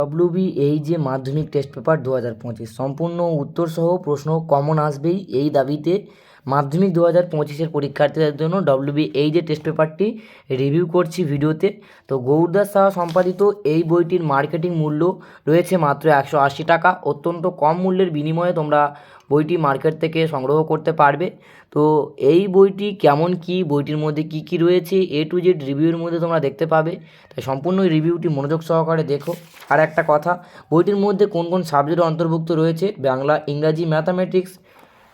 WB এই যে মাধ্যমিক টেস্ট পেপার দু হাজার পঁচিশ। সম্পূর্ণ উত্তরসহ প্রশ্ন কমন আসবেই এই দাবিতে মাধ্যমিক দু হাজার পঁচিশের পরীক্ষার্থীদের জন্য ডব্লিউবি এই যে টেস্ট পেপারটি রিভিউ করছি ভিডিওতে। তো গৌরদাস সাহা সম্পাদিত এই বইটির মার্কেটিং মূল্য রয়েছে মাত্র একশো আশি টাকা। অত্যন্ত কম মূল্যের বিনিময়ে তোমরা বইটি মার্কেট থেকে সংগ্রহ করতে পারবে। তো এই বইটি কেমন কি? বইটির মধ্যে কি কি রয়েছে? এ টু জেড রিভিউয়ের মধ্যে তোমরা দেখতে পাবে। তাই সম্পূর্ণ রিভিউটি মনোযোগ সহকারে দেখো। আর একটা কথা, বইটির মধ্যে কোন কোন সাবজেক্ট অন্তর্ভুক্ত রয়েছে? বাংলা, ইংরাজি ম্যাথামেটিক্স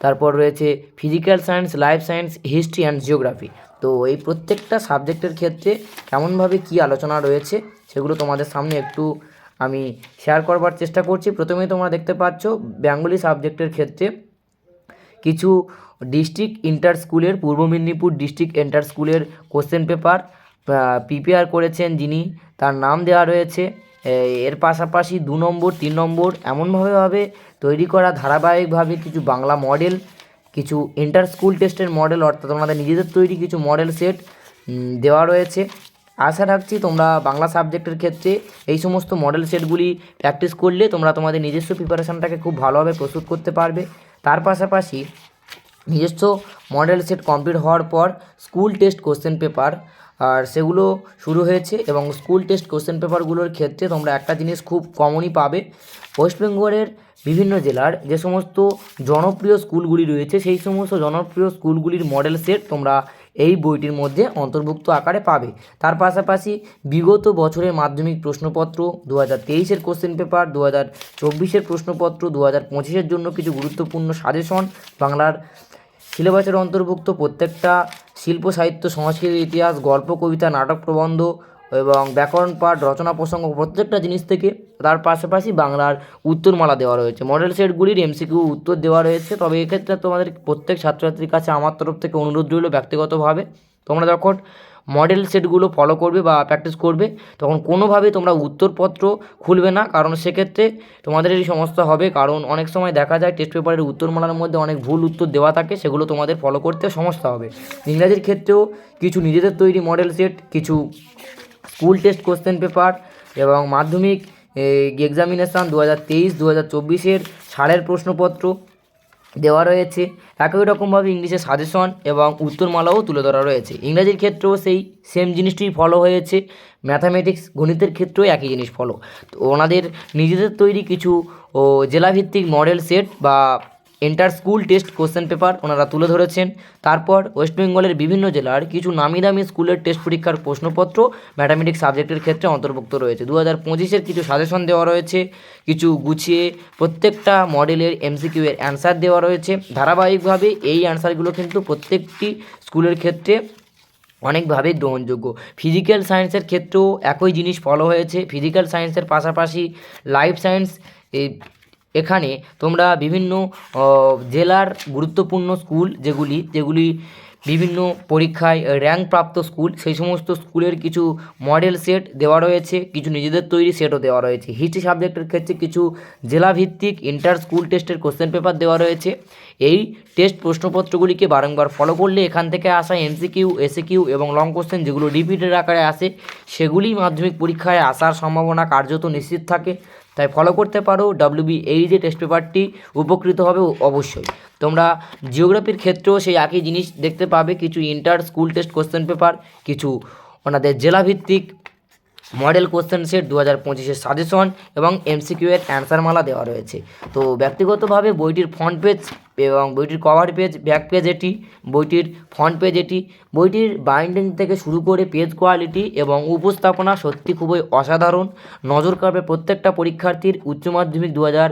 তারপর রয়েছে physical science life science history and geography তো এই প্রত্যেকটা সাবজেক্টের ক্ষেত্রে কেমনভাবে কী আলোচনা রয়েছে সেগুলো তোমাদের সামনে একটু আমি শেয়ার করবার চেষ্টা করছি। প্রথমেই তোমরা দেখতে পাচ্ছ, বেঙ্গলি সাবজেক্টের ক্ষেত্রে কিছু ডিস্ট্রিক্ট ইন্টার স্কুলের পূর্ব মেদিনীপুর ডিস্ট্রিক্ট ইন্টার স্কুলের কোশ্চেন পেপার প্রিপেয়ার করেছেন যিনি। তার নাম দেওয়া রয়েছে এর পাশাপাশি দু নম্বর, তিন নম্বর এমনভাবে ভাবে তৈরি করা ধারাবাহিকভাবে কিছু বাংলা মডেল কিছু ইন্টার স্কুল টেস্টের মডেল অর্থাৎ তোমাদের নিজেদের তৈরি কিছু মডেল সেট দেওয়া রয়েছে। আশা রাখছি তোমরা বাংলা সাবজেক্টের ক্ষেত্রে এই সমস্ত মডেল সেটগুলি প্র্যাকটিস করলে তোমরা তোমাদের নিজস্ব প্রিপারেশানটাকে খুব ভালোভাবে প্রস্তুত করতে পারবে। তার পাশাপাশি নিজস্ব মডেল সেট কমপ্লিট হওয়ার পর স্কুল টেস্ট কোশ্চেন পেপার আর সেগুলো শুরু হয়েছে এবং স্কুল টেস্ট কোশ্চেন পেপারগুলোর ক্ষেত্রে তোমরা একটা জিনিস খুব কমনই পাবে। ওয়েস্ট বেঙ্গলের বিভিন্ন জেলার যে সমস্ত জনপ্রিয় স্কুলগুলি রয়েছে, সেই সমস্ত জনপ্রিয় স্কুলগুলির মডেল সেট তোমরা এই বইটির মধ্যে অন্তর্ভুক্ত আকারে পাবে। তার পাশাপাশি বিগত বছরের মাধ্যমিক প্রশ্নপত্র দু হাজার তেইশের কোশ্চেন পেপার দু হাজার চব্বিশের প্রশ্নপত্র দু হাজার পঁচিশের জন্য কিছু গুরুত্বপূর্ণ সাজেশন বাংলার সিলেবাসের অন্তর্ভুক্ত প্রত্যেকটা শিল্প, সাহিত্য, সংস্কৃতির ইতিহাস, গল্প, কবিতা, নাটক, প্রবন্ধ এবং ব্যাকরণ, পাঠ, রচনা, প্রসঙ্গ প্রত্যেকটা জিনিস থেকে তার পাশাপাশি বাংলার উত্তরমালা দেওয়া রয়েছে। মডেল সেটগুলির এমসিকিউ উত্তর দেওয়া রয়েছে। তবে এক্ষেত্রে তোমাদের প্রত্যেক ছাত্রছাত্রীর কাছে আমার তরফ থেকে অনুরোধ রইল ব্যক্তিগতভাবে। তোমরা যখন মডেল সেটগুলো ফলো করবে বা প্র্যাকটিস করবে, তখন কোনোভাবে তোমরা উত্তরপত্র খুলবে না, কারণ সেক্ষেত্রে তোমাদের এই সমস্যা হবে। কারণ অনেক সময় দেখা যায় টেস্ট পেপারের উত্তর উত্তরমালার মধ্যে অনেক ভুল উত্তর দেওয়া থাকে, সেগুলো তোমাদের ফলো করতে সমস্যা হবে। ইংরাজির ক্ষেত্রেও কিছু নিজেদের তৈরি মডেল সেট কিছু স্কুল টেস্ট কোশ্চেন পেপার এবং মাধ্যমিক এক্সামিনেশান দু হাজার তেইশ দু হাজার চব্বিশের ছাড়ের প্রশ্নপত্র দেওয়া রয়েছে। একই রকমভাবে ইংলিশে সাজেশন এবং উত্তরমালাও তুলে ধরা রয়েছে। ইংরাজির ক্ষেত্রেও সেই সেম জিনিসটি ফলো হয়েছে। ম্যাথামেটিক্স গণিতের ক্ষেত্রেও একই জিনিস ফলো তো ওনাদের নিজেদের তৈরি কিছু, ও, জেলাভিত্তিক মডেল সেট বা inter school test question paper ওনারা তুলে ধরেছেন। তারপর ওয়েস্ট বেঙ্গলের বিভিন্ন জেলার কিছু নামি দামি স্কুলের টেস্ট পরীক্ষার প্রশ্নপত্র ম্যাথামেটিক্স সাবজেক্টের ক্ষেত্রে অন্তর্ভুক্ত রয়েছে। দু হাজার পঁচিশের কিছু সাজেশন দেওয়া রয়েছে, কিছু গুছিয়ে প্রত্যেকটা মডেলের এমসিকিউ এর অ্যান্সার দেওয়া রয়েছে। ধারাবাহিকভাবে এই অ্যান্সারগুলো কিন্তু প্রত্যেকটি স্কুলের ক্ষেত্রে অনেকভাবে গ্রহণযোগ্য। ফিজিক্যাল সায়েন্সের ক্ষেত্রেও একই জিনিস ফলো হয়েছে। ফিজিক্যাল সায়েন্সের পাশাপাশি লাইফ সায়েন্স এই এখানে তোমরা বিভিন্ন জেলার গুরুত্বপূর্ণ স্কুল যেগুলি যেগুলি বিভিন্ন পরীক্ষায় র্যাঙ্ক প্রাপ্ত স্কুল, সেই সমস্ত স্কুলের কিছু মডেল সেট দেওয়া রয়েছে, কিছু নিজেদের তৈরি সেটও দেওয়া রয়েছে। হিস্ট্রি সাবজেক্টের ক্ষেত্রে কিছু জেলাভিত্তিক ইন্টার স্কুল টেস্টের কোশ্চেন পেপার দেওয়া রয়েছে। এই টেস্ট প্রশ্নপত্রগুলিকে বারংবার ফলো করলে এখান থেকে আসা এমসিকিউ এসিকিউ এবং লং কোশ্চেন যেগুলো রিপিটেড আকারে আসে সেগুলি মাধ্যমিক পরীক্ষায় আসার সম্ভাবনা কার্যত নিশ্চিত থাকে। তাই ফলো করতে পারো ডাব্লিউবি এই যে টেস্ট পেপারটি উপকৃত হবে অবশ্যই। তোমরা জিওগ্রাফির ক্ষেত্রেও সেই একই জিনিস দেখতে পাবে, কিছু inter school test question paper কিছু ওনাদের জেলাভিত্তিক মডেল কোশ্চেন সেট দু হাজার পঁচিশের সাজেশন এবং এমসিকিউ এর অ্যান্সার মালা দেওয়া রয়েছে। তো ব্যক্তিগতভাবে বইটির ফ্রন্ট পেজ এবং বইটির কভার পেজ ব্যাক পেজ এটি, বইটির ফ্রন্ট পেজ এটি। বইটির বাইন্ডিং থেকে শুরু করে পেজ কোয়ালিটি এবং উপস্থাপনা সত্যি খুবই অসাধারণ। নজর কাড়বে প্রত্যেকটা পরীক্ষার্থীর উচ্চ মাধ্যমিক দু হাজার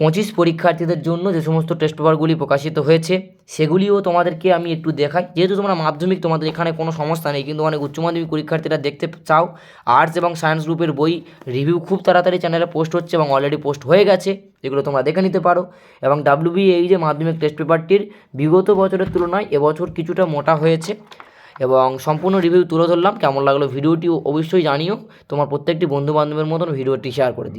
পঁচিশ পরীক্ষার্থীদের জন্য যে সমস্ত টেস্ট পেপারগুলি প্রকাশিত হয়েছে, সেগুলিও তোমাদেরকে আমি একটু দেখাই। যেহেতু তোমরা মাধ্যমিক, তোমাদের এখানে কোনো সমস্যা নেই, কিন্তু অনেক উচ্চ মাধ্যমিক পরীক্ষার্থীরা দেখতে চাও। আর্টস এবং সায়েন্স গ্রুপের বই রিভিউ খুব তাড়াতাড়ি চ্যানেলে পোস্ট হচ্ছে এবং অলরেডি পোস্ট হয়ে গেছে, যেগুলো তোমরা দেখে নিতে পারো। এবং ডাব্লিউবি এই যে মাধ্যমিক টেস্ট পেপারটির বিগত বছরের তুলনায় এবছর কিছুটা মোটা হয়েছে। এবং সম্পূর্ণ রিভিউ তুলে ধরলাম। কেমন লাগল ভিডিওটি অবশ্যই জানিও। তোমার প্রত্যেকটি বন্ধু বান্ধবের মতন ভিডিওটি শেয়ার করে দিও।